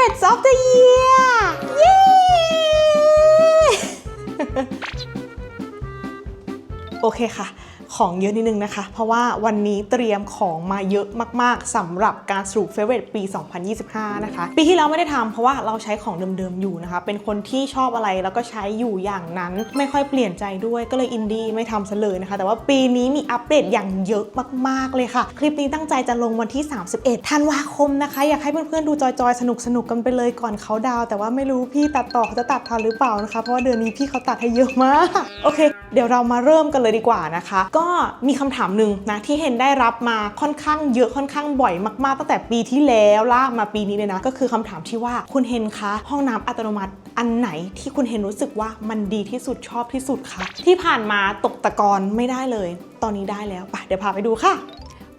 Favorites of the Year เย้ โอเคค่ะ ของเยอะนิดนึงนะคะ เพราะว่าวันนี้เตรียมของมาเยอะมากๆสำหรับการสรุป Favorite ปี 2025 นะคะ ปีที่แล้วไม่ได้ทำเพราะว่าเราใช้ของเดิมๆอยู่นะคะ เป็นคนที่ชอบอะไรแล้วก็ใช้อยู่อย่างนั้น ไม่ค่อยเปลี่ยนใจด้วยก็เลยอินดี้ไม่ทำซะเลยนะคะ แต่ว่าปีนี้มีอัปเดตอย่างเยอะมากๆเลยค่ะ คลิปนี้ตั้งใจจะลงวันที่ 31 ธันวาคมนะคะ อยากให้เพื่อนๆดูจอยๆสนุกๆกกันไปเลยก่อนเขาดาวแต่ว่าไม่รู้พี่ตัดต่อเขาจะตัดทันหรือเปล่านะคะ เพราะว่าเดือนนี้พี่เขาตัดให้เยอะมาก โอเค เดี๋ยวเรามาเริ่มกันเลยดีกว่านะคะ ก็มีคำถามหนึ่งนะที่เฮนได้รับมาค่อนข้างเยอะค่อนข้างบ่อยมากๆ ตั้งแต่ปีที่แล้วลากมาปีนี้เลยนะ ก็คือคำถามที่ว่าคุณเฮนคะห้องน้ำอัตโนมัติอันไหนที่คุณเฮนรู้สึกว่ามันดีที่สุดชอบที่สุดคะที่ผ่านมาตกตะกอนไม่ได้เลย ตอนนี้ได้แล้วไปเดี๋ยวพาไปดูค่ะ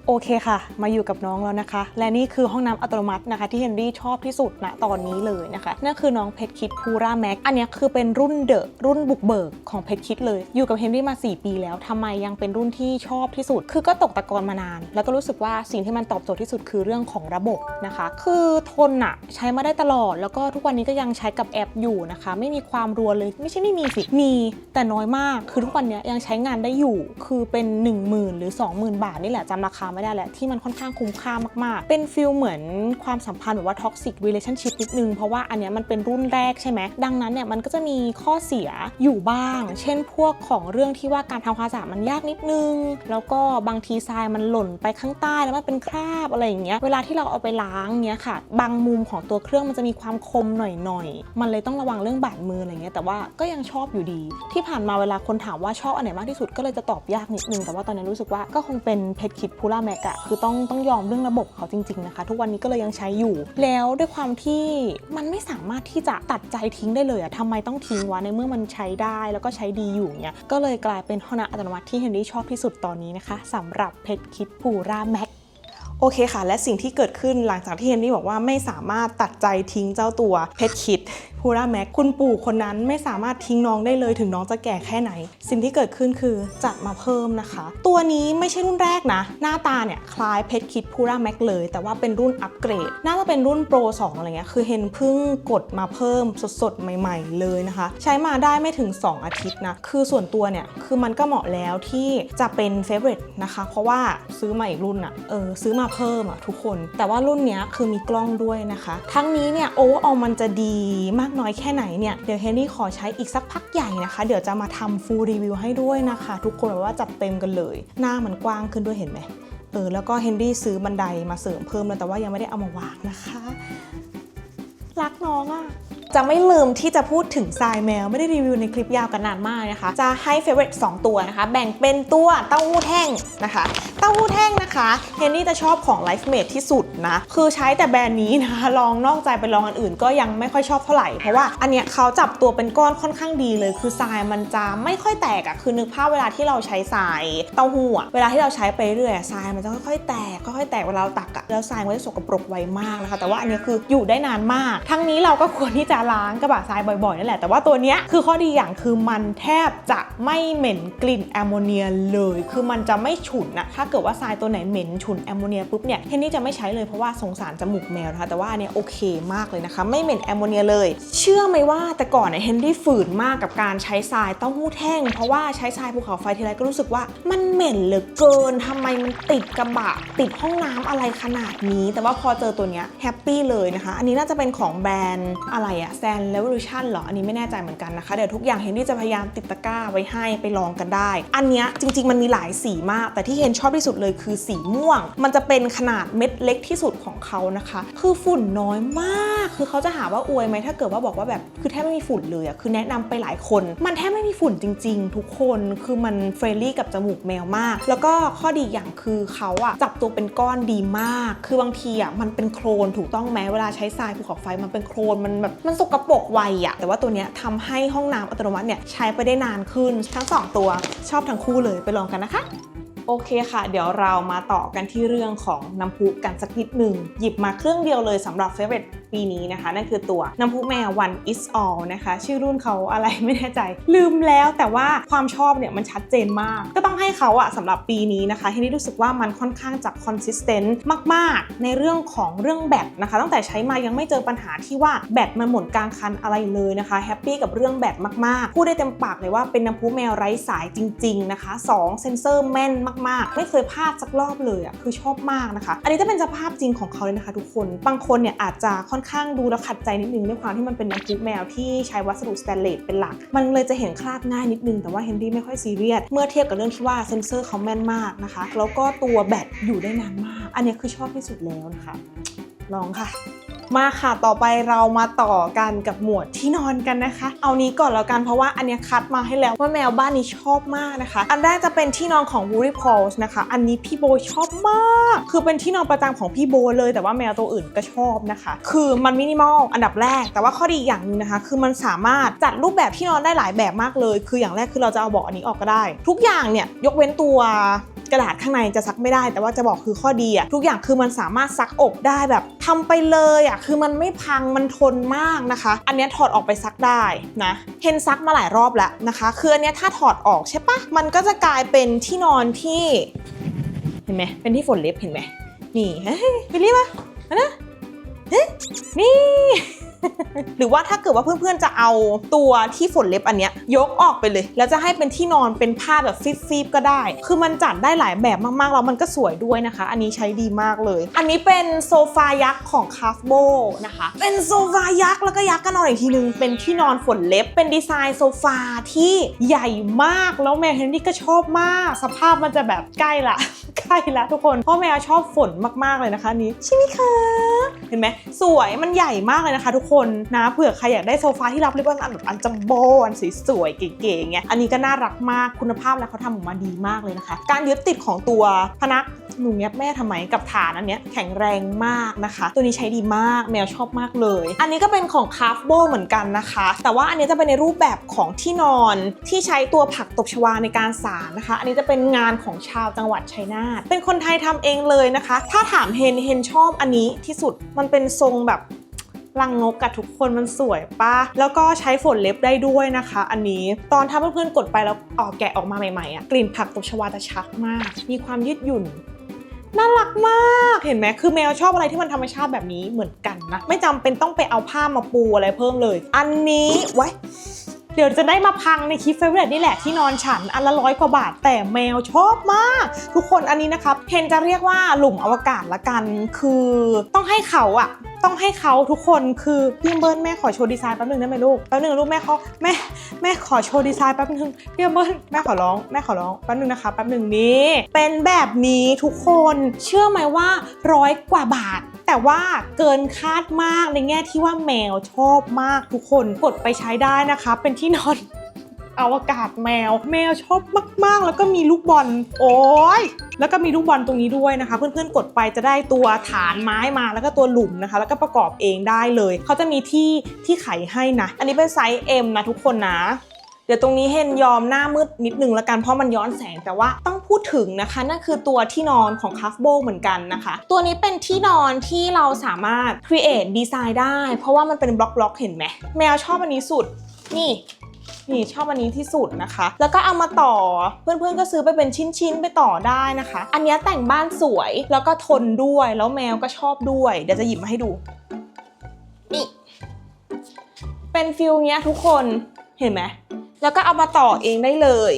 โอเคค่ะ มาอยู่กับน้องแล้วนะคะ และนี่คือห้องน้ำอัตโนมัตินะคะ ที่เฮนรี่ชอบที่สุดนะตอนนี้เลยนะคะ นั่นคือน้องเพชรคิดพูราแม็กอันนี้คือเป็นรุ่นเดอะรุ่นบุกเบิกของเพชรคิดเลย อยู่กับเฮนรี่มา 4 ปีแล้วทำไมยังเป็นรุ่นที่ชอบที่สุด คือก็ตกตะกอนมานาน แล้วก็รู้สึกว่าสิ่งที่มันตอบโจทย์ที่สุดคือเรื่องของระบบนะคะ คือทนอะใช้มาได้ตลอด แล้วก็ทุกวันนี้ก็ยังใช้กับแอปอยู่นะคะ ไม่มีความรัวเลย ไม่ใช่ไม่มีสิมี แต่น้อยมาก คือทุกวันนี้ยยังใช้งานได้อยู่ คือเป็น 1 0,000 หรือ 20,000 บาทนี่แหละจำราคาไม่ได้แหละ ที่มันค่อนข้างคุ้มค่ามากๆ เป็นฟิลเหมือนความสัมพันธ์แบบว่า toxic relationship นิดนึง เพราะว่าอันเนี้ยมันเป็นรุ่นแรกใช่ไหม ดังนั้นเนี่ยมันก็จะมีข้อเสียอยู่บ้าง เช่นพวกของเรื่องที่ว่าการทำความสะอาดมันยากนิดนึง แล้วก็บางทีทรายมันหล่นไปข้างใต้แล้วมันเป็นคราบอะไรอย่างเงี้ย เวลาที่เราเอาไปล้างเนี้ยค่ะ บางมุมของตัวเครื่องมันจะมีความคมหน่อยๆ มันเลยต้องระวังเรื่องบาดมืออะไรเงี้ย แต่ว่าก็ยังชอบอยู่ดี ที่ผ่านมาเวลาคนถามว่าชอบอันไหนมากที่สุดก็เลยจะตอบยากนิดนึง แต่ว่าตอนนี้รู้สึกว่าก็คงเป็นเพชรคิดพูล่าแม็กอะคือต้องต้องยอมเรื่องระบบเขาจริง ๆนะคะ ทุกวันนี้ก็เลยยังใช้อยู่ แล้วด้วยความที่มันไม่สามารถที่จะตัดใจทิ้งได้เลยอะทำไมต้องทิ้งวะในเมื่อมันใช้ได้แล้วก็ใช้ดีอยู่เนี่ยก็เลยกลายเป็นห้องน้ำอัตโนมัติที่เฮนรี่ชอบที่สุดตอนนี้นะคะสำหรับเพชรคิดพูล่าแม็ก โอเคค่ะ และสิ่งที่เกิดขึ้นหลังจากที่เฮนรี่บอกว่าไม่สามารถตัดใจทิ้งเจ้าตัวเพชรคิดพูราแม็กคุณปู่คนนั้นไม่สามารถทิ้งน้องได้เลยถึงน้องจะแก่แค่ไหน สิ่งที่เกิดขึ้นคือจัดมาเพิ่มนะคะ ตัวนี้ไม่ใช่รุ่นแรกนะ หน้าตาเนี่ยคล้ายเพชรคิดพูราแม็กเลย แต่ว่าเป็นรุ่นอัปเกรด น่าจะเป็นรุ่นโปร 2 อะไรเงี้ยคือเฮนเพิ่งกดมาเพิ่มสดๆ ใหม่ๆ เลยนะคะ ใช้มาได้ไม่ถึง 2 อาทิตย์นะ คือส่วนตัวเนี่ยคือมันก็เหมาะแล้วที่จะเป็นเฟเวอร์นะคะเพราะว่าซื้อมาอีกรุ่นอะเออซื้อมาเพิ่มอะทุกคน แต่ว่ารุ่นเนี้ยคือมีกล้องด้วยนะคะ ทั้งนี้เนี่ยโอเวอร์ออมันจะดีมากน้อยแค่ไหนเนี่ยเดี๋ยวเฮนรี่ขอใช้อีกสักพักใหญ่นะคะ เดี๋ยวจะมาทำฟูลรีวิวให้ด้วยนะคะ ทุกคนแบบว่าจัดเต็มกันเลย หน้ามันกว้างขึ้นด้วยเห็นไหมเออแล้วก็เฮนรี่ซื้อบันไดมาเสริมเพิ่มแล้วแต่ว่ายังไม่ได้เอามาวางนะคะ รักน้องอะ จะไม่ลืมที่จะพูดถึงทรายแมว ไม่ได้รีวิวในคลิปยาวกันนานมากนะคะ จะให้เฟเวอร์2ตัวนะคะ แบ่งเป็นตัวเต้าหู้แท่งนะคะ เต้าหู้แท่งนะคะเฮนนี่จะชอบของ Life Made ที่สุดนะ คือใช้แต่แบรนด์นี้นะคะ ลองนอกใจไปลองอันอื่นก็ยังไม่ค่อยชอบเท่าไหร่ เพราะว่าอันเนี้ยเขาจับตัวเป็นก้อนค่อนข้างดีเลย คือทรายมันจะไม่ค่อยแตกอะคือนึกภาพเวลาที่เราใช้ทรายเต้าหู้อะเวลาที่เราใช้ไปเรื่อยทรายมันจะค่อยๆแตกค่อยๆแตกเวลาเราตักอะแล้วทรายมันจะสกปรกไวมากนะคะแต่ว่าอันเนี้ยคืออยู่ได้นานมาก ทั้งนี้เราก็ควรที่จะล้างกระบะทรายบ่อยๆนั่นแหละแต่ว่าตัวเนี้ยคือข้อดีอย่างคือมันแทบจะไม่เหม็นกลิ่นแอมโมเนียเลย คือมันจะไม่ฉุนอะถ้าเกิดว่าทรายตัวไหนเหม็นฉุนแอมโมเนียปุ๊บเนี่ยเฮนนี่จะไม่ใช้เลยเพราะว่าสงสารจมูกแมวนะคะแต่ว่าอันเนี้ยโอเคมากเลยนะคะไม่เหม็นแอมโมเนียเลย เชื่อไหมว่าแต่ก่อนเนี่ยเฮนรี่ฝืนมากกับการใช้ทรายเต้าหู้แท่ง เพราะว่าใช้ทรายภูเขาไฟทีไรก็รู้สึกว่ามันเหม็นเหลือเกินทำไมมันติดกระบะ ติดห้องน้ำอะไรขนาดนี้ แต่ว่าพอเจอตัวเนี้ยแฮปปี้เลยนะคะ อันนี้น่าจะเป็นของแบรนด์อะไรอะแซนเลเวอร์ชันเหรอ อันนี้ไม่แน่ใจเหมือนกันนะคะ เดี๋ยวทุกอย่างเฮนรี่จะพยายามติดตะกร้าไว้ให้ไปลองกันได้ อันเนี้ยจริง ๆ มันมีหลายสีมาก แต่ที่เฮนชอบที่สุดเลยคือสีม่วง มันจะเป็นขนาดเม็ดเล็กที่สุดของเขานะคะ คือฝุ่นน้อยมาก คือเขาจะหาว่าอวยไหมถ้าเกิดว่าบอกว่าแบบคือแทบไม่มีฝุ่นเลยอะคือแนะนำไปหลายคน มันแทบไม่มีฝุ่นจริง ๆ ทุกคนคือมันเฟรนลี่กับจมูกแมวมาก แล้วก็ข้อดีอย่างคือเขาอะจับตัวเป็นก้อนดีมาก คือบางทีอะมันเป็นโครนถูกต้องไหมเวลาใช้ทรายภูเขาไฟมันเป็นโครนมันแบบมันสกปรกไวอะแต่ว่าตัวเนี้ยทำให้ห้องน้ำอัตโนมัติเนี่ยใช้ไปได้นานขึ้น ทั้งสองตัวชอบทั้งคู่เลยไปลองกันนะคะโอเคค่ะ เดี๋ยวเรามาต่อกันที่เรื่องของน้ำพุกันสักนิดหนึ่ง หยิบมาเครื่องเดียวเลยสำหรับ Favorite ปีนี้นะคะ นั่นคือตัวน้ำพุแมว One is all นะคะ ชื่อรุ่นเขาอะไรไม่แน่ใจ ลืมแล้วแต่ว่าความชอบเนี่ยมันชัดเจนมาก ก็ต้องให้เขาอะสำหรับปีนี้นะคะที่นี่รู้สึกว่ามันค่อนข้างจะ consistent มาก ๆ ในเรื่องของเรื่องแบตนะคะ ตั้งแต่ใช้มายังไม่เจอปัญหาที่ว่าแบตมันหมดกลางคันอะไรเลยนะคะแฮปปี้กับเรื่องแบตมาก ๆ พูดได้เต็มปากเลยว่าเป็นน้ำพุแมวไร้สายจริง ๆ นะคะ 2 เซนเซอร์แม่นมาก ๆ ไม่เคยพลาดสักรอบเลยอะคือชอบมากนะคะ อันนี้จะเป็นสภาพจริงของเขาเลยนะคะ ทุกคน บางคนเนี่ยอาจจะค่อนข้างดูแล้วขัดใจนิดนึงด้วยความที่มันเป็นน้ำพุแมวที่ใช้วัสดุสแตนเลสเป็นหลัก มันเลยจะเห็นคลาบง่ายนิดนึง แต่ว่าเฮนรี่ไม่ค่อยซีเรียส เมื่อเทียบกับเรื่องที่ว่าเซนเซอร์เขาแม่นมากนะคะ แล้วก็ตัวแบตอยู่ได้นานมาก อันนี้คือชอบที่สุดแล้วนะคะ ลองค่ะ มาค่ะต่อไปเรามาต่อกันกับหมวดที่นอนกันนะคะ เอานี้ก่อนแล้วกันเพราะว่าอันนี้คัดมาให้แล้วว่าแมวบ้านนี้ชอบมากนะคะ อันแรกจะเป็นที่นอนของ w o o d y p a w s นะคะ อันนี้พี่โบชอบมาก คือเป็นที่นอนประจำของพี่โบเลย แต่ว่าแมวตัวอื่นก็ชอบนะคะ คือมันมินิมอลอันดับแรก แต่ว่าข้อดีอย่างหนึงนะคะ คือมันสามารถจัดรูปแบบที่นอนได้หลายแบบมากเลย คืออย่างแรกคือเราจะเอาเบาะอันนี้ออกก็ได้ ทุกอย่างเนี่ยยกเว้นตัว กระดาษข้างในจะซักไม่ได้ แต่ว่าจะบอกคือข้อดีอะทุกอย่างคือมันสามารถซักอบได้แบบทำไปเลยอะคือมันไม่พังมันทนมากนะคะ อันนี้ถอดออกไปซักได้นะเฮนซักมาหลายรอบแล้วนะคะ คืออันนี้ถ้าถอดออกใช่ปะมันก็จะกลายเป็นที่นอนที่เห็นไหมเป็นที่ฝนเล็บเห็นไหมนี่เฮ้ยไปรีบมามานะเฮ้ยนี่ หรือว่าถ้าเกิดว่าเพื่อนๆจะเอาตัวที่ฝนเล็บอันเนี้ยยกออกไปเลย แล้วจะให้เป็นที่นอนเป็นผ้าแบบฟิบๆก็ได้ คือมันจัดได้หลายแบบมากๆแล้วมันก็สวยด้วยนะคะ อันนี้ใช้ดีมากเลย อันนี้เป็นโซฟายักษ์ของคาฟโบนะคะ เป็นโซฟายักษ์แล้วก็ยักษ์กันอนอีกทีนึงเป็นที่นอนฝนเล็บ เป็นดีไซน์โซฟาที่ใหญ่มากแล้วแมวเฮนรี่ก็ชอบมาก สภาพมันจะแบบใกล้ละใกล้ละทุกคนเพราะแมวชอบฝนมากๆเลยนะคะนนี้ใช่ไหมคะเห็นไหมสวยมันใหญ่มากเลยนะคะ ทุกคนนะเผื่อใครอยากได้โซฟาที่รับรียกว่าอันแบบอันจัมโบ้อันสวยๆเก๋ๆอย่างเงี้ยอันนี้ก็น่ารักมากคุณภาพแล้วเขาทำออกมาดีมากเลยนะคะ การยึดติดของตัวพนักหนูเนี้ยแม่ทำไมกับฐานอันเนี้ยแข็งแรงมากนะคะ ตัวนี้ใช้ดีมากแมวชอบมากเลย อันนี้ก็เป็นของคาฟโบเหมือนกันนะคะ แต่ว่าอันนี้จะเป็นในรูปแบบของที่นอนที่ใช้ตัวผักตบชวาในการสารนะคะ อันนี้จะเป็นงานของชาวจังหวัดชัยนาทเป็นคนไทยทำเองเลยนะคะ ถ้าถามเฮนเฮนชอบอันนี้ที่สุดมันเป็นทรงแบบ รังนกกับทุกคนมันสวยปะแล้วก็ใช้ฝนเล็บได้ด้วยนะคะ อันนี้ตอนถ้าเพื่อนๆกดไปแล้วออกแกะออกมาใหม่ๆอะกลิ่นผักตบชวาจะชัดมาก มีความยืดหยุ่นน่ารักมากเห็นไหมคือแมวชอบอะไรที่มันธรรมชาติแบบนี้เหมือนกันนะ ไม่จำเป็นต้องไปเอาผ้ามาปูอะไรเพิ่มเลย อันนี้ไว้ เดี๋ยวจะได้มาพังในคลิปเฟเวอร์นี่แหละที่นอนฉันอันละร้อยกว่าบาท แต่แมวชอบมาก ทุกคนอันนี้นะครับเฮนจะเรียกว่าหลุมอวกาศละกัน คือต้องให้เขาอะต้องให้เขาทุกคนคือพี่เบิร์นแม่ขอโชว์ดีไซน์แป๊บนึงได้ไหมลูกแป๊บนึงลูกแม่เขาแม่แม่ขอโชว์ดีไซน์แป๊บนึงพี่เบิร์นแม่ขอร้องแม่ขอร้องแป๊บนึงนะคะแป๊บนึงนี้ เป็นแบบนี้ทุกคนเชื่อไหมว่าร้อยกว่าบาท แต่ว่าเกินคาดมากในแง่ที่ว่าแมวชอบมากทุกคนกดไปใช้ได้นะคะ เป็นที่นอนอวกาศแมว แมวชอบมาก ๆ แล้วก็มีลูกบอล โอ้ยแล้วก็มีลูกบอลตรงนี้ด้วยนะคะ เพื่อนๆกดไปจะได้ตัวฐานไม้มาแล้วก็ตัวหลุมนะคะ แล้วก็ประกอบเองได้เลย เขาจะมีที่ที่ไขให้นะ อันนี้เป็นไซส์ M นะทุกคนนะ ดี๋ยวตรงนี้เห็นยอมหน้ามืดนิดนึงละกันเพราะมันย้อนแสงแต่ว่าต้องพูดถึงนะคะนั่นคือตัวที่นอนของคัฟโบเหมือนกันนะคะ ตัวนี้เป็นที่นอนที่เราสามารถ create design ได้ เพราะว่ามันเป็นบล็อกๆเห็นไหมแมวชอบอันนี้สุดนี่นี่ชอบอันนี้ที่สุดนะคะ แล้วก็เอามาต่อเพื่อนๆก็ซื้อไปเป็นชิ้นๆไปต่อได้นะคะ อันนี้แต่งบ้านสวยแล้วก็ทนด้วยแล้วแมวก็ชอบด้วย เดี๋ยวจะหยิบมาให้ดูนี่เป็นฟิลเนี้ยทุกคนเห็นไหม แล้วก็เอามาต่อเองได้เลย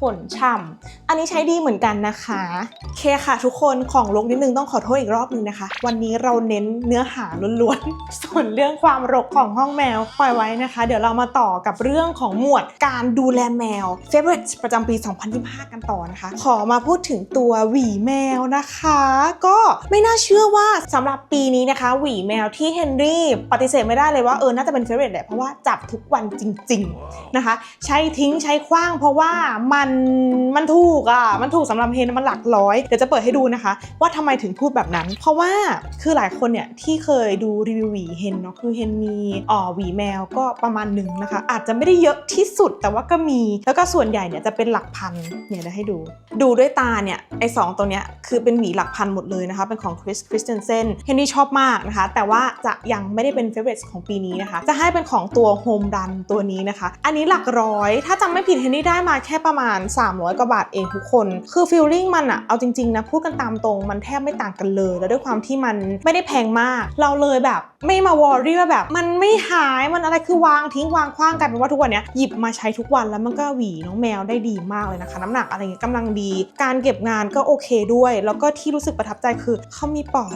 ขนฉ่ำ อันนี้ใช้ดีเหมือนกันนะคะโอเคค่ะทุกคนของลกนิดนึงต้องขอโทษอีกรอบนึงนะคะ วันนี้เราเน้นเนื้อหาล้วนๆ ส่วนเรื่องความรกของห้องแมวปล่อยไว้นะคะ เดี๋ยวเรามาต่อกับเรื่องของหมวดการดูแลแมว Favorite ประจำปี 2025 กันต่อนะคะ ขอมาพูดถึงตัวหวีแมวนะคะ ก็ไม่น่าเชื่อว่าสำหรับปีนี้นะคะ หวีแมวที่เฮนรี่ปฏิเสธไม่ได้เลยว่าเออน่าจะเป็น Favorite แหละเพราะว่าจับทุกวันจริง ๆนะคะ ใช้ทิ้งใช้คว้างเพราะว่ามันมันถูกอะมันถูกสำหรับเฮนมันหลักร้อยเดี๋ยวจะเปิดให้ดูนะคะ ว่าทำไมถึงพูดแบบนั้น เพราะว่าคือหลายคนเนี่ยที่เคยดูรีวิวหวีเฮนเนาะคือเฮนมีอ่อหวีแมวก็ประมาณหนึ่งนะคะ อาจจะไม่ได้เยอะที่สุดแต่ว่าก็มีแล้วก็ส่วนใหญ่เนี่ยจะเป็นหลักพันเนี่ยเดี๋ยวให้ดู ดูด้วยตาเนี่ยไอ้สองตัวเนี้ยคือเป็นหวีหลักพันหมดเลยนะคะเป็นของคริสคริสเตนเซนเฮนนี่ชอบมากนะคะ แต่ว่าจะยังไม่ได้เป็นเฟเวอร์ของปีนี้นะคะ จะให้เป็นของตัวโฮมรันตัวนี้นะคะ อันนี้หลักร้อย ถ้าจำไม่ผิดเฮนนี่ได้มาแค่ประมาณ 300 กว่าบาทเองทุกคน คือฟีลลิ่งมันอะเอาจริงๆนะพูดกันตามตรงมันแทบไม่ต่างกันเลย แล้วด้วยความที่มันไม่ได้แพงมาก เราเลยแบบไม่มาวอรี่ว่าแบบ มันไม่หายมันอะไรคือวางทิ้งวางคว้างกันเป็นว่าทุกวันเนี้ยหยิบมาใช้ทุกวันแล้วมันก็หวีน้องแมวได้ดีมากเลยนะคะ น้ำหนักอะไรเงี้ยกำลังดี การเก็บงานก็โอเคด้วย แล้วก็ที่รู้สึกประทับใจคือเขามีปอก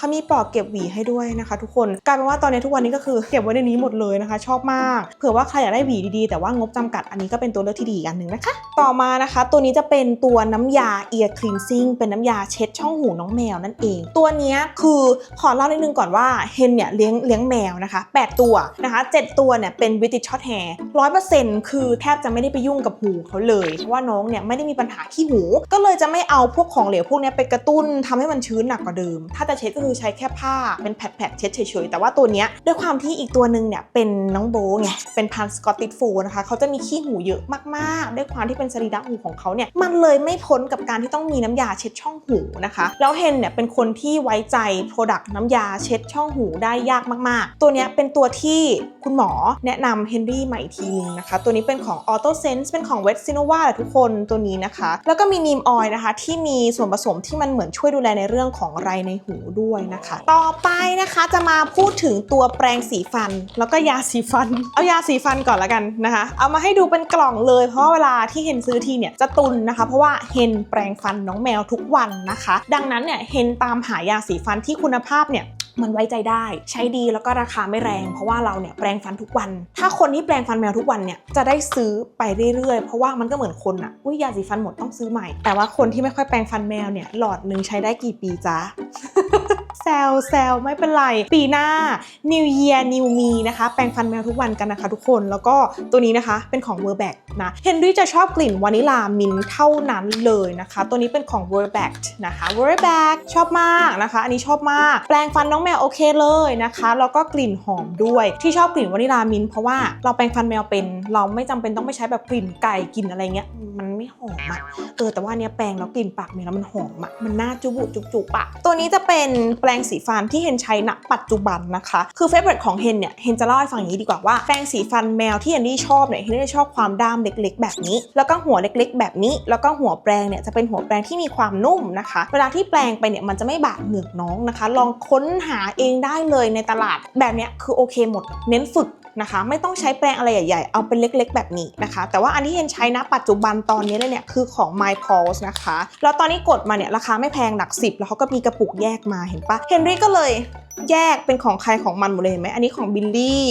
เขามีปลอกเก็บหวีให้ด้วยนะคะ ทุกคนกลายเป็นว่าตอนนี้ทุกวันนี้ก็คือเก็บไว้ในนี้หมดเลยนะคะ ชอบมากเผื่อว่าใครอยากได้หวีดีๆ แต่ว่างบจำกัดอันนี้ก็เป็นตัวเลือกที่ดีอันหนึ่งนะคะ ต่อมานะคะ ตัวนี้จะเป็นตัวน้ำยา ear cleansing เป็นน้ำยาเช็ดช่องหูน้องแมวนั่นเอง ตัวนี้คือขอเล่านิดนึงก่อนว่าเฮนเนี่ยเลี้ยงเลี้ยงแมวนะคะ 8 ตัวนะคะ7ตัวเนี่ยเป็น British Short Hair 100%คือแทบจะไม่ได้ไปยุ่งกับหูเขาเลยเพราะว่าน้องเนี่ยไม่ได้มีปัญหาที่หู ก็เลยจะไม่เอาพวกของเหลวพวกนี้ไปกระตุ้นทำให้มันชื้นหนักกว่าเดิม ถ้าจะเช็ดก็คือใช้แค่ผ้าเป็นแผ่นๆเช็ดเฉยๆ แต่ว่าตัวเนี้ยด้วยความที่อีกตัวหนึ่งเนี่ยเป็นน้องโบไงเป็นพันสกอตติชโฟนะคะเขาจะมีขี้หูเยอะมากๆ ด้วยความที่เป็นสรีระหูของเขาเนี่ยมันเลยไม่พ้นกับการที่ต้องมีน้ำยาเช็ดช่องหูนะคะแล้วเฮนเนี่ยเป็นคนที่ไว้ใจโปรดักต์น้ำยาเช็ดช่องหูได้ยากมากๆ ตัวนี้เป็นตัวที่คุณหมอแนะนำเฮนรี่ใหม่ทีนึงนะคะ ตัวนี้เป็นของ Auto Sense เป็นของ Wet s i n o v a แหละทุกคนตัวนี้นะคะ แล้วก็มีนีมออยนะคะ ที่มีส่วนผสมที่มันเหมือนช่วยดูแลในเรื่องของไรในหูด้วยนะคะ ต่อไปนะคะจะมาพูดถึงตัวแปรงสีฟัน แล้วก็ยาสีฟัน เอายาสีฟันก่อนละกันนะคะ เอามาให้ดูเป็นกล่องเลย เพราะเวลาที่เฮนซื้อทีเนี่ยจะตุนนะคะ เพราะว่าเฮนแปรงฟันน้องแมวทุกวันนะคะ ดังนั้นเนี่ยเฮนตามหายาสีฟันที่คุณภาพเนี่ยมันไว้ใจได้ใช้ดีแล้วก็ราคาไม่แรง เพราะว่าเราเนี่ยแปรงฟันทุกวัน ถ้าคนที่แปรงฟันแมวทุกวันเนี่ยจะได้ซื้อไปเรื่อยๆ เพราะว่ามันก็เหมือนคนอะอุ้ยยาสีฟันหมดต้องซื้อใหม่ แต่ว่าคนที่ไม่ค่อยแปรงฟันแมวเนี่ยหลอดหนึ่งใช้ได้กี่ปีจ๊ะ แซลแซลไม่เป็นไร ปีหน้า New Year New Me นะคะ แปรงฟันแมวทุกวันกันนะคะทุกคน แล้วก็ตัวนี้นะคะเป็นของ v e r b a c นะเฮนรี่จะชอบกลิ่นวานิลามินเท่านั้นเลยนะคะ ตัวนี้เป็นของ v e r b a c นะคะ v e r b a c ชอบมากนะคะ อันนี้ชอบมาก แปรงฟันน้องแมวโอเคเลยนะคะ แล้วก็กลิ่นหอมด้วย ที่ชอบกลิ่นวานิลามินเพราะว่าเราแปรงฟันแมวเป็น เราไม่จำเป็นต้องไปใช้แบบกลิ่นไก่กลิ่นอะไรเงี้ย มันไม่หอมอะเออแต่ว่าเนี้ยแปรงแล้วกลิ่นปากแมวแล้วมันหอมอะมันน่าจุบุจุบจุบอะตัวนี้จะเป็นแปรงสีฟันที่เฮนใช้ณปัจจุบันนะคะ คือเฟเวอร์ของเฮนเนี่ยเฮนจะเล่าให้ฟังอย่างนี้ดีกว่าว่าแปรงสีฟันแมวที่เฮนนี่ชอบเนี่ยเฮนนี่ชอบความด้ามเล็กๆ แบบนี้ แล้วก็หัวเล็กๆ แบบนี้ แล้วก็หัวแปรงเนี่ยจะเป็นหัวแปรงที่มีความนุ่มนะคะ เวลาที่แปรงไปเนี่ยมันจะไม่บาดเหงือกน้องนะคะ ลองค้นหาเองได้เลยในตลาดแบบเนี้ยคือโอเคหมด เน้นฝึก นะคะ ไม่ต้องใช้แปรงอะไรใหญ่ๆ เอาเป็นเล็กๆ แบบนี้นะคะ แต่ว่าอันที่เฮนใช้นะปัจจุบันตอนนี้เลยเนี่ยคือของ My Pulse นะคะ แล้วตอนนี้กดมาเนี่ยราคาไม่แพงหลักสิบแล้วเขาก็มีกระปุกแยกมาเห็นปะเฮนรี่ก็เลยแยกเป็นของใครของมันหมดเลยเห็นไหมอันนี้ของบิลลี่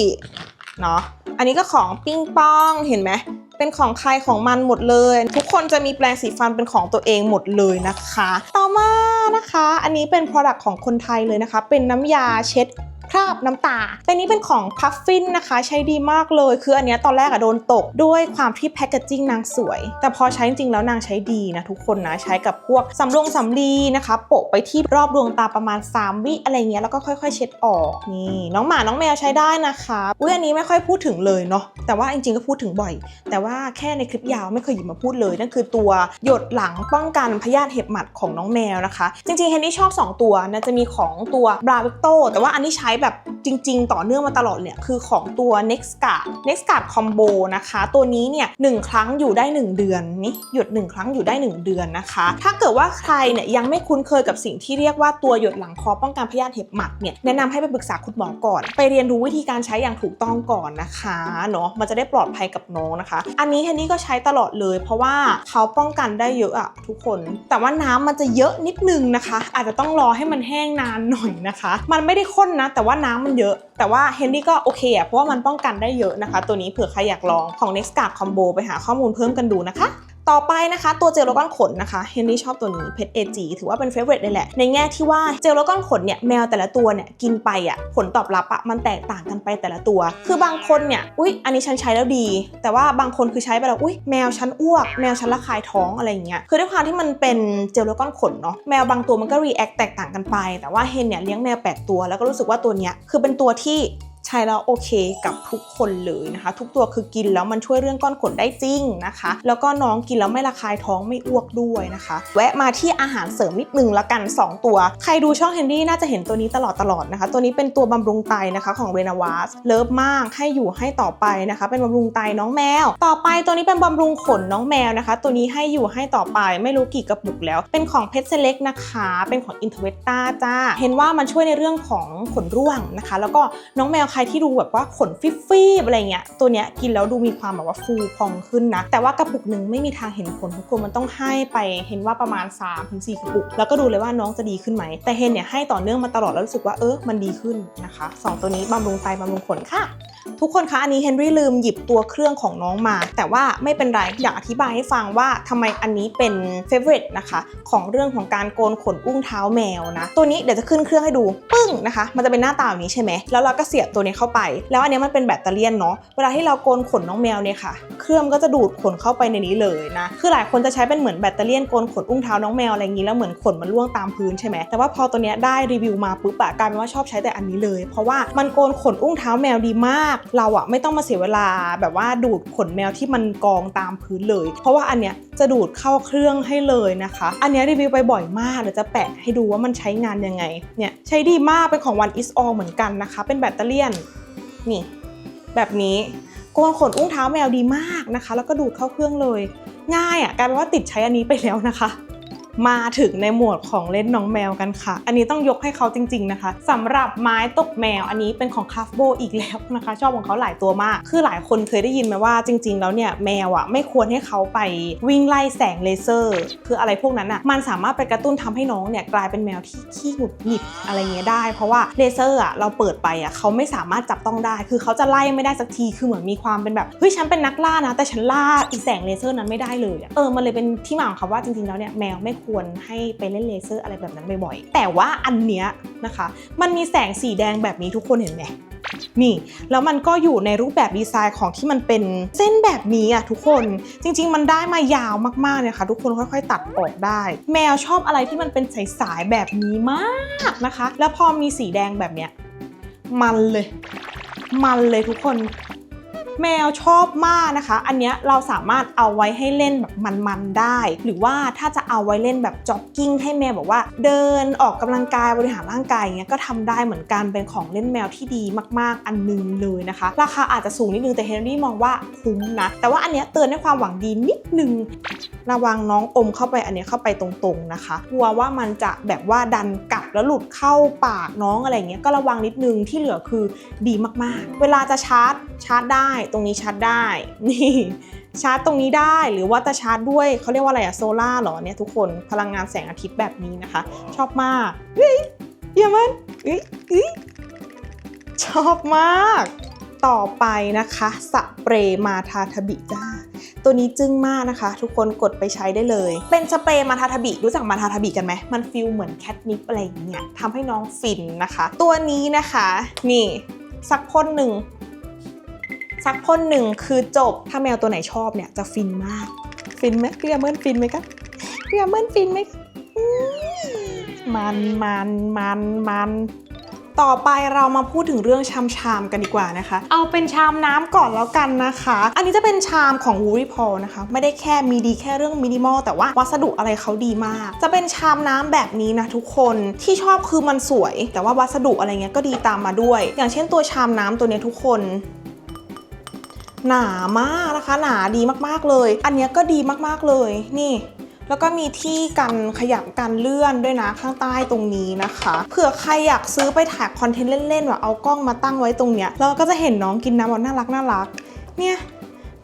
เนาะอันนี้ก็ของปิ้งป้องเห็นไหมเป็นของใครของมันหมดเลย ทุกคนจะมีแปรงสีฟันเป็นของตัวเองหมดเลยนะคะ ต่อมานะคะ อันนี้เป็น Product ของคนไทยเลยนะคะ เป็นน้ำยาเช็ด คราบน้ำตาเป็นนี้เป็นของพัฟฟินนะคะ ใช้ดีมากเลย คืออันนี้ตอนแรกอะโดนตกด้วยความที่แพคเกจจิ้งนางสวย แต่พอใช้จริงๆแล้วนางใช้ดีนะทุกคนนะ ใช้กับพวกสำลงสำลีนะคะ โปะไปที่รอบดวงตาประมาณ 3 วิอะไรเงี้ย แล้วก็ค่อย ๆ เช็ดออกนี่ น้องหมา น้องแมวใช้ได้นะคะ อุ้ยอันนี้ไม่ค่อยพูดถึงเลยเนาะ แต่ว่าจริงๆก็พูดถึงบ่อย แต่ว่าแค่ในคลิปยาวไม่เคยหยิบมาพูดเลย นั่นคือตัวหยดหลังป้องกันพยาธิเห็บหมัดของน้องแมวนะคะ จริงๆเฮนนี่ชอบ 2 ตัวนะจะมีของตัวบราวิกโตแต่ว่าอันที่ใช้แบบจริง ๆ ต่อเนื่องมาตลอดเนี่ยคือของตัว Next Guard Next Guard Combo นะคะ ตัวนี้เนี่ยหนึ่งครั้งอยู่ได้ 1 เดือนนี่หยด 1 ครั้งอยู่ได้ 1 เดือนนะคะ ถ้าเกิดว่าใครเนี่ยยังไม่คุ้นเคยกับสิ่งที่เรียกว่าตัวหยดหลังคอป้องกันพยาธิเห็บหมัดเนี่ยแนะนำให้ไปปรึกษาคุณหมอก่อน ไปเรียนรู้วิธีการใช้อย่างถูกต้องก่อนนะคะเนาะมันจะได้ปลอดภัยกับน้องนะคะ อันนี้เฮนนี่ก็ใช้ตลอดเลย เพราะว่าเขาป้องกันได้เยอะอะทุกคน แต่ว่าน้ำมันจะเยอะนิดนึงนะคะ อาจจะต้องรอให้มันแห้งนานหน่อยนะคะ มันไม่ได้ข้นนะแต่ว่าน้ำมันเยอะ แต่ว่าเฮนรี่ก็โอเคอะเพราะว่ามันป้องกันได้เยอะนะคะ ตัวนี้เผื่อใครอยากลองของ Next Guard Combo ไปหาข้อมูลเพิ่มกันดูนะคะ ต่อไปนะคะตัวเจลโลกอนขนนะคะเฮนรี่ชอบตัวนี้เพชรเอจีถือว่าเป็นเฟเวอร์เลยแหละ ในแง่ที่ว่าเจลโลกอนขนเนี่ยแมวแต่ละตัวเนี่ยกินไปอะผลตอบรับอะมันแตกต่างกันไปแต่ละตัว คือบางคนเนี่ยอุ๊ยอันนี้ฉันใช้แล้วดี แต่ว่าบางคนคือใช้ไปแล้วอุ๊ยแมวฉันอ้วก แมวฉันระคายท้องอะไรอย่างเงี้ยคือด้วยความที่มันเป็นเจลโลกอนขนเนาะแมวบางตัวมันก็รีแอคแตกต่างกันไป แต่ว่าเฮนเนี่ยเลี้ยงแมวแปดตัวแล้วก็รู้สึกว่าตัวเนี้ยคือเป็นตัวที่ ใช้แล้วโอเคกับทุกคนเลยนะคะ ทุกตัวคือกินแล้วมันช่วยเรื่องก้อนขนได้จริงนะคะ แล้วก็น้องกินแล้วไม่ระคายท้องไม่อ้วกด้วยนะคะ แวะมาที่อาหารเสริมนิดนึงละกัน 2 ตัว ใครดูช่องเฮนรี่น่าจะเห็นตัวนี้ตลอดตลอดนะคะ ตัวนี้เป็นตัวบำรุงไตนะคะของเรนาวาสเลิฟมากให้อยู่ให้ต่อไปนะคะ เป็นบำรุงไตน้องแมว ต่อไปตัวนี้เป็นบำรุงขนน้องแมวนะคะ ตัวนี้ให้อยู่ให้ต่อไปไม่รู้กี่กระปุกแล้ว เป็นของเพชรเล็กนะคะ เป็นของอินเทอร์เวตตาจ้าเห็นว่ามันช่วยในเรื่องของขนร่วงนะคะ แล้วก็น้องแมวใครที่ดูแบบว่าขนฟิบฟีบๆอะไรเงี้ยตัวเนี้ยกินแล้วดูมีความแบบว่าฟูพองขึ้นนะ แต่ว่ากระปุกหนึ่งไม่มีทางเห็นผลทุกคนมันต้องให้ไปเห็นว่าประมาณ 3-4 กระปุก แล้วก็ดูเลยว่าน้องจะดีขึ้นไหม แต่เฮนเนี่ยให้ต่อเนื่องมาตลอดแล้วรู้สึกว่าเออมันดีขึ้นนะคะสองตัวนี้บำรุงไตบำรุงขนค่ะ ทุกคนคะอันนี้เฮนรี่ลืมหยิบตัวเครื่องของน้องมา แต่ว่าไม่เป็นไรอยากอธิบายให้ฟังว่าทำไมอันนี้เป็นเฟเวอร์นะคะ ของเรื่องของการโกนขนอุ้งเท้าแมวนะ ตัวนี้เดี๋ยวจะขึ้นเครื่องให้ดูปึ้งนะคะ มันจะเป็นหน้าตาแบบนี้ใช่ไหมแล้วเราก็เสียบตัวนี้เข้าไป แล้วอันนี้มันเป็นแบตเตอรี่เนาะเวลาที่เราโกนขนน้องแมวเนี่ยค่ะ เครื่องก็จะดูดขนเข้าไปในนี้เลยนะคือหลายคนจะใช้เป็นเหมือนแบตเตอรี่โกนขนอุ้งเท้าน้องแมวอะไรอย่างนี้แล้วเหมือนขนมันร่วงตามพื้นใช่ไหมแต่ว่าพอตัวเนี้ยได้รีวิวมาปุ๊บอะกลายเป็นว่าชอบใช้แต่อันนี้เลย เพราะว่ามันโกนขนอุ้งเท้าแมวดีมากเราอะไม่ต้องมาเสียเวลาแบบว่าดูดขนแมวที่มันกองตามพื้นเลย เพราะว่าอันเนี้ยจะดูดเข้าเครื่องให้เลยนะคะ อันเนี้ยรีวิวไปบ่อยมากเดี๋ยวจะแปะให้ดูว่ามันใช้งานยังไงเนี่ยใช้ดีมากเป็นของ One is all เหมือนกันนะคะ เป็นแบตเตอรี่ยนนี่แบบนี้โกนขนอุ้งเท้าแมวดีมากนะคะ แล้วก็ดูดเข้าเครื่องเลย ง่ายอะ่ะกลายเป็นว่าติดใช้อันนี้ไปแล้วนะคะ มาถึงในหมวดของเล่นน้องแมวกันค่ะ อันนี้ต้องยกให้เขาจริง ๆนะคะสำหรับไม้ตกแมวอันนี้เป็นของคาฟโบอีกแล้วนะคะ ชอบของเขาหลายตัวมาก คือหลายคนเคยได้ยินไหมว่าจริง ๆ แล้วเนี่ยแมวอะ่ะไม่ควรให้เขาไปวิ่งไล่แสงเลเซอร์ คืออะไรพวกนั้นอะ่ะมันสามารถไปกระตุ้นทำให้น้องเนี่ยกลายเป็นแมวที่ขี้หงุดหงิดอะไรเงี้ยได้ เพราะว่าเลเซอร์อะเราเปิดไปอะเขาไม่สามารถจับต้องได้ คือเขาจะไล่ไม่ได้สักทีคือเหมือนมีความเป็นแบบเฮ้ยฉันเป็นนักล่านะ แต่ฉันล่าอีแสงเลเซอร์นั้นไม่ได้เลยอเออมันเลยเป็นที่มาของคำว่าจริงๆแล้วเนี่ยแมวไม่ควรให้ไปเล่นเลเซอร์อะไรแบบนั้นบ่อยๆ แต่ว่าอันเนี้ยนะคะ มันมีแสงสีแดงแบบนี้ทุกคนเห็นไหมนี่ แล้วมันก็อยู่ในรูปแบบดีไซน์ของที่มันเป็นเส้นแบบนี้อะทุกคนจริง ๆ มันได้มายาวมากๆเลยค่ะ ทุกคนค่อยๆ ตัดออกได้ แมวชอบอะไรที่มันเป็นสายๆแบบนี้มากนะคะ แล้วพอมีสีแดงแบบเนี้ยมันเลย มันเลยทุกคน แมวชอบมากนะคะ อันเนี้ยเราสามารถเอาไว้ให้เล่นแบบมันๆได้ หรือว่าถ้าจะเอาไว้เล่นแบบจ็อกกิ้งให้แมวแบบว่า เดินออกกำลังกายบริหารร่างกายอย่างเงี้ยก็ทำได้เหมือนกันเป็นของเล่นแมวที่ดีมากๆ อันหนึงเลยนะคะ ราคาอาจจะสูงนิดนึงแต่เฮนรี่มองว่าคุ้มนะ แต่ว่าอันเนี้ยเตือนด้วยความหวังดีนิดนึงระวังน้องอมเข้าไปอันเนี้ยเข้าไปตรงๆนะคะกลัวว่ามันจะแบบว่าดันกัดแล้วหลุดเข้าปากน้องอะไรเงี้ยก็ระวังนิดนึงที่เหลือคือดีมากๆ เวลาจะชาร์จชาร์จได้ตรงนี้ชาร์จได้นี่ชาร์จตรงนี้ได้หรือว่าจะชาร์จด้วยเขาเรียกว่าอะไรอะโซล่าหรอเนี่ยทุกคนพลังงานแสงอาทิตย์แบบนี้นะคะ ชอบมากเฮ้ยเยี่ยมันเฮ้ยเฮ้ยชอบมาก ต่อไปนะคะสเปรย์มาทาทบิจ้าตัวนี้จึ้งมากนะคะ ทุกคนกดไปใช้ได้เลย เป็นสเปรย์มาทาทบิรู้จักมาทาทบิกันไหมมันฟิลเหมือนแคทนิปอะไรอย่างเงี้ยทำให้น้องฟินนะคะ ตัวนี้นะคะ นี่สักพ่นหนึ่ง สักพ่นหนึ่งคือจบ ถ้าแมวตัวไหนชอบเนี่ยจะฟินมาก ฟินไหมพี่อาเมินฟินไหมคะพี่อาเมินฟินไหมมันมันมันมันต่อไปเรามาพูดถึงเรื่องชามชามๆกันดีกว่านะคะ เอาเป็นชามน้ำก่อนแล้วกันนะคะ อันนี้จะเป็นชามของ w o o r y p a l นะคะ ไม่ได้แค่มีดีแค่เรื่องมินิมอลแต่ว่าวัสดุอะไรเขาดีมาก จะเป็นชามน้ำแบบนี้นะทุกคนที่ชอบคือมันสวย แต่ว่าวัสดุอะไรเงี้ยก็ดีตามมาด้วย อย่างเช่นตัวชามน้ำตัวนี้ทุกคน หนามากนะคะ หนาดีมากๆเลย อันนี้ก็ดีมากๆเลยนี่แล้วก็มีที่กันขยับกันเลื่อนด้วยนะข้างใต้ตรงนี้นะคะเผื่อใครอยากซื้อไปถ่ายคอนเทนต์เล่นๆว่าเอากล้องมาตั้งไว้ตรงเนี้ยแล้วก็จะเห็นน้องกินน้ำแบบน่ารักน่ารักเนี่ย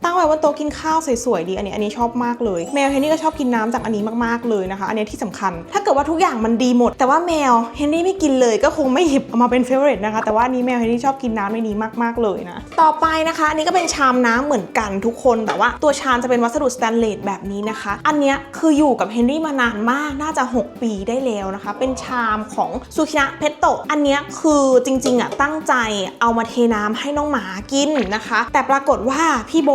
ตั้งไว้บนโต๊ะกินข้าวสวยๆดีอันนี้อันนี้ชอบมากเลย แมวเฮนรี่ก็ชอบกินน้ำจากอันนี้มากๆเลยนะคะ อันนี้ที่สำคัญ ถ้าเกิดว่าทุกอย่างมันดีหมด แต่ว่าแมวเฮนรี่ไม่กินเลยก็คงไม่หยิบเอามาเป็นเฟเวอร์นะคะ แต่ว่านี้แมวเฮนรี่ชอบกินน้ำในนี้มากๆเลยนะ ต่อไปนะคะอันนี้ก็เป็นชามน้ำเหมือนกันทุกคนแต่ว่าตัวชามจะเป็นวัสดุสแตนเลสแบบนี้นะคะ อันนี้คืออยู่กับเฮนรี่มานานมากน่าจะ 6 ปีได้แล้วนะคะ เป็นชามของซูคินะเพตโตอันนี้คือจริงๆอะตั้งใจเอามาเทน้ำให้น้องหมากินนะคะ แต่ปรากฏว่าพี่โบ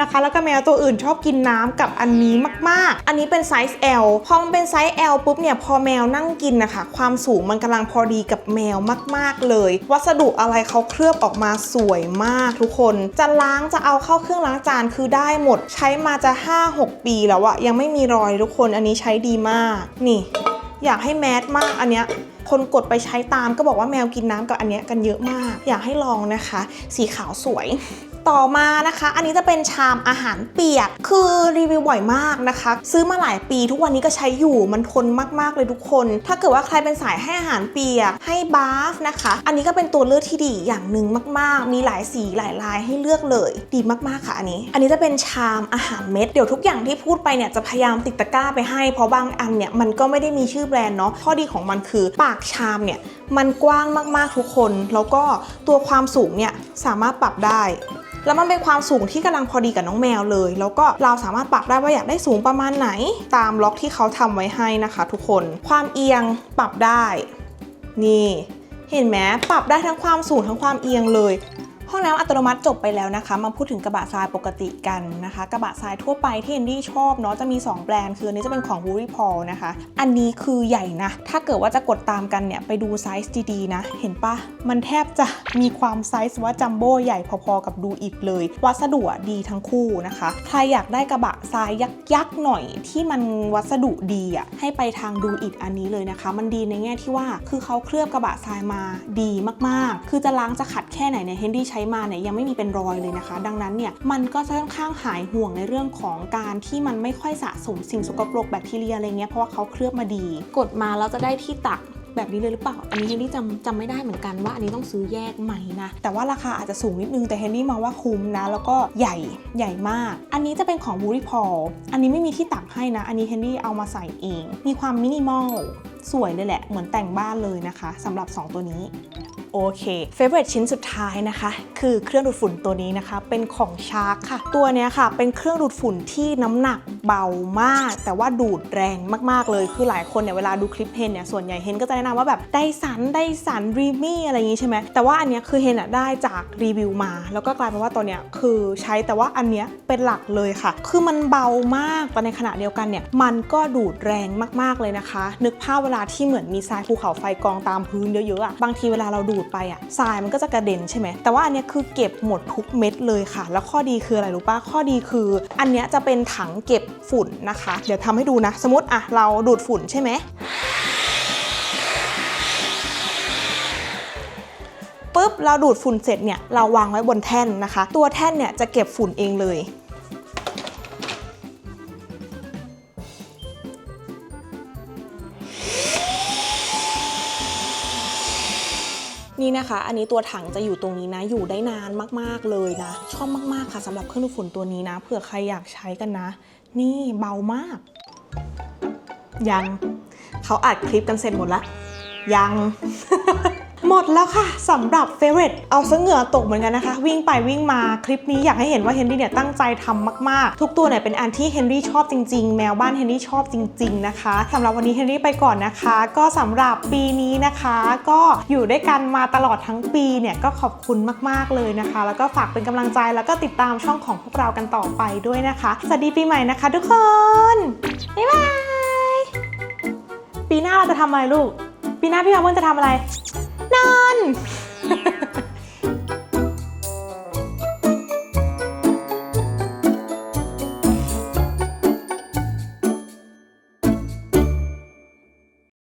นะคะ แล้วก็แมวตัวอื่นชอบกินน้ำกับอันนี้มากๆ อันนี้เป็นไซส์ L พอมันเป็นไซส์ L ปุ๊บเนี่ยพอแมวนั่งกินนะคะความสูงมันกำลังพอดีกับแมวมาก ๆเลย วัสดุอะไรเขาเคลือบออกมาสวยมากทุกคน จะล้างจะเอาเข้าเครื่องล้างจานคือได้หมด ใช้มาจะ 5-6 ปีแล้วอะยังไม่มีรอยทุกคนอันนี้ใช้ดีมาก นี่ อยากให้แมสมากอันเนี้ยคนกดไปใช้ตามก็บอกว่าแมวกินน้ำกับอันเนี้ยกันเยอะมาก อยากให้ลองนะคะ สีขาวสวยต่อมานะคะ อันนี้จะเป็นชามอาหารเปียก คือรีวิวบ่อยมากนะคะ ซื้อมาหลายปีทุกวันนี้ก็ใช้อยู่มันทนมากๆเลยทุกคน ถ้าเกิดว่าใครเป็นสายให้อาหารเปียกให้บาฟนะคะ อันนี้ก็เป็นตัวเลือกที่ดีอย่างหนึ่งมาก ๆ มีหลายสีหลายลายให้เลือกเลย ดีมากๆค่ะอันนี้ อันนี้จะเป็นชามอาหารเม็ดเดี๋ยวทุกอย่างที่พูดไปเนี่ยจะพยายามติดตะกร้าไปให้เพราะบางอันเนี่ยมันก็ไม่ได้มีชื่อแบรนด์เนาะข้อดีของมันคือปากชามเนี่ยมันกว้างมากๆทุกคน แล้วก็ตัวความสูงเนี่ยสามารถปรับได้แล้วมันเป็นความสูงที่กำลังพอดีกับน้องแมวเลย แล้วก็เราสามารถปรับได้ว่าอยากได้สูงประมาณไหน ตามล็อกที่เขาทำไว้ให้นะคะ ทุกคนความเอียงปรับได้ นี่ เห็นไหมปรับได้ทั้งความสูงทั้งความเอียงเลย ห้องน้ำอัตโนมัติจบไปแล้วนะคะ มาพูดถึงกระบะทรายปกติกันนะคะ กระบะทรายทั่วไปที่เอนดี้ชอบเนาะจะมี 2 แบรนด์คืออันนี้จะเป็นของ w o o r y p a l นะคะ อันนี้คือใหญ่นะ ถ้าเกิดว่าจะกดตามกันเนี่ย ไปดูไซส์ดีๆนะ เห็นปะมันแทบจะมีความไซส์ว่าจัมโบ้ใหญ่พอๆกับดูอิดเลย วัสดุดีทั้งคู่นะคะ ใครอยากได้กระบะทรายยักษ์ๆหน่อยที่มันวัสดุดีอะให้ไปทางดูอิดอันนี้เลยนะคะ มันดีในแง่ที่ว่าคือเขาเคลือบกระบะทรายมาดีมากๆ คือจะล้างจะขัดแค่ไหนเนี่ยเฮนดี้ใช้มาเนี่ยยังไม่มีเป็นรอยเลยนะคะ ดังนั้นเนี่ยมันก็จะค่อนข้างหายห่วงในเรื่องของการที่มันไม่ค่อยสะสมสิ่งสกปรกแบคทีเรียอะไรเงี้ยเพราะว่าเขาเคลือบมาดี กดมาแล้วจะได้ที่ตักแบบนี้เลยหรือเปล่า อันนี้เฮนรี่จำจำไม่ได้เหมือนกันว่าอันนี้ต้องซื้อแยกไหมนะ แต่ว่าราคาอาจจะสูงนิดนึงแต่เฮนรี่มองว่าคุ้มนะ แล้วก็ใหญ่ใหญ่มาก อันนี้จะเป็นของ w o o r y p a l อันนี้ไม่มีที่ตักให้นะ อันนี้เฮนรี่เอามาใส่เอง มีความมินิมอล สวยเลยแหละ เหมือนแต่งบ้านเลยนะคะสำหรับ 2 ตัวนี้โอเคเฟเวอร์ชิ้นสุดท้ายนะคะ คือเครื่องดูดฝุ่นตัวนี้นะคะ เป็นของชาร์กค่ะ ตัวเนี้ยค่ะ เป็นเครื่องดูดฝุ่นที่น้ำหนักเบามาก แต่ว่าดูดแรงมากๆเลย คือหลายคนเนี่ยเวลาดูคลิปเฮนเนี่ยส่วนใหญ่เฮนก็จะแนะนำว่าแบบไดสันไดสันรีมี่อะไรอย่างงี้ใช่ไหมแต่ว่าอันเนี้ยคือเฮนอะได้จากรีวิวมา แล้วก็กลายเป็นว่าตัวเนี้ยคือใช้แต่ว่าอันเนี้ยเป็นหลักเลยค่ะ คือมันเบามากแต่ในขณะเดียวกันเนี่ยมันก็ดูดแรงมากๆเลยนะคะ นึกภาพเวลาที่เหมือนมีทรายภูเขาไฟกองตามพื้นเยอะๆอะบางทีเวลาเราดูดไปอะทรายมันก็จะกระเด็นใช่ไหมแต่ว่าอันเนี้ยคือเก็บหมดทุกเม็ดเลยค่ะ แล้วข้อดีคืออะไรรู้ปะข้อดีคือ อันเนี้ยจะเป็นถังเก็บฝุ่นนะคะ เดี๋ยวทำให้ดูนะ สมมติอะเราดูดฝุ่นใช่ไหมปุ๊บเราดูดฝุ่นเสร็จเนี่ยเราวางไว้บนแท่นนะคะ ตัวแท่นเนี่ยจะเก็บฝุ่นเองเลย นี่นะคะ อันนี้ตัวถังจะอยู่ตรงนี้นะ อยู่ได้นานมากๆเลยนะ ชอบมากๆค่ะสำหรับเครื่องดูดฝุ่นตัวนี้นะ เผื่อใครอยากใช้กันนะ นี่เบามาก ยังเขาอัดคลิปกันเสร็จหมดละยัง หมดแล้วค่ะสำหรับเฟเวอร์เอาซะเหงื่อตกเหมือนกันนะคะ วิ่งไปวิ่งมาคลิปนี้อยากให้เห็นว่าเฮนรี่เนี่ยตั้งใจทำมากๆ ทุกตัวเนี่ยเป็นอันที่เฮนรี่ชอบจริง ๆ แมวบ้านเฮนรี่ชอบจริง ๆ นะคะสำหรับวันนี้เฮนรี่ไปก่อนนะคะ ก็สำหรับปีนี้นะคะ ก็อยู่ด้วยกันมาตลอดทั้งปีเนี่ยก็ขอบคุณมากๆเลยนะคะ แล้วก็ฝากเป็นกำลังใจแล้วก็ติดตามช่องของพวกเรากันต่อไปด้วยนะคะ สวัสดีปีใหม่นะคะ ทุกคนบ๊ายบายปีหน้าเราจะทำอะไรลูก ปีหน้าพี่มาเมื่อจะทำอะไร นอน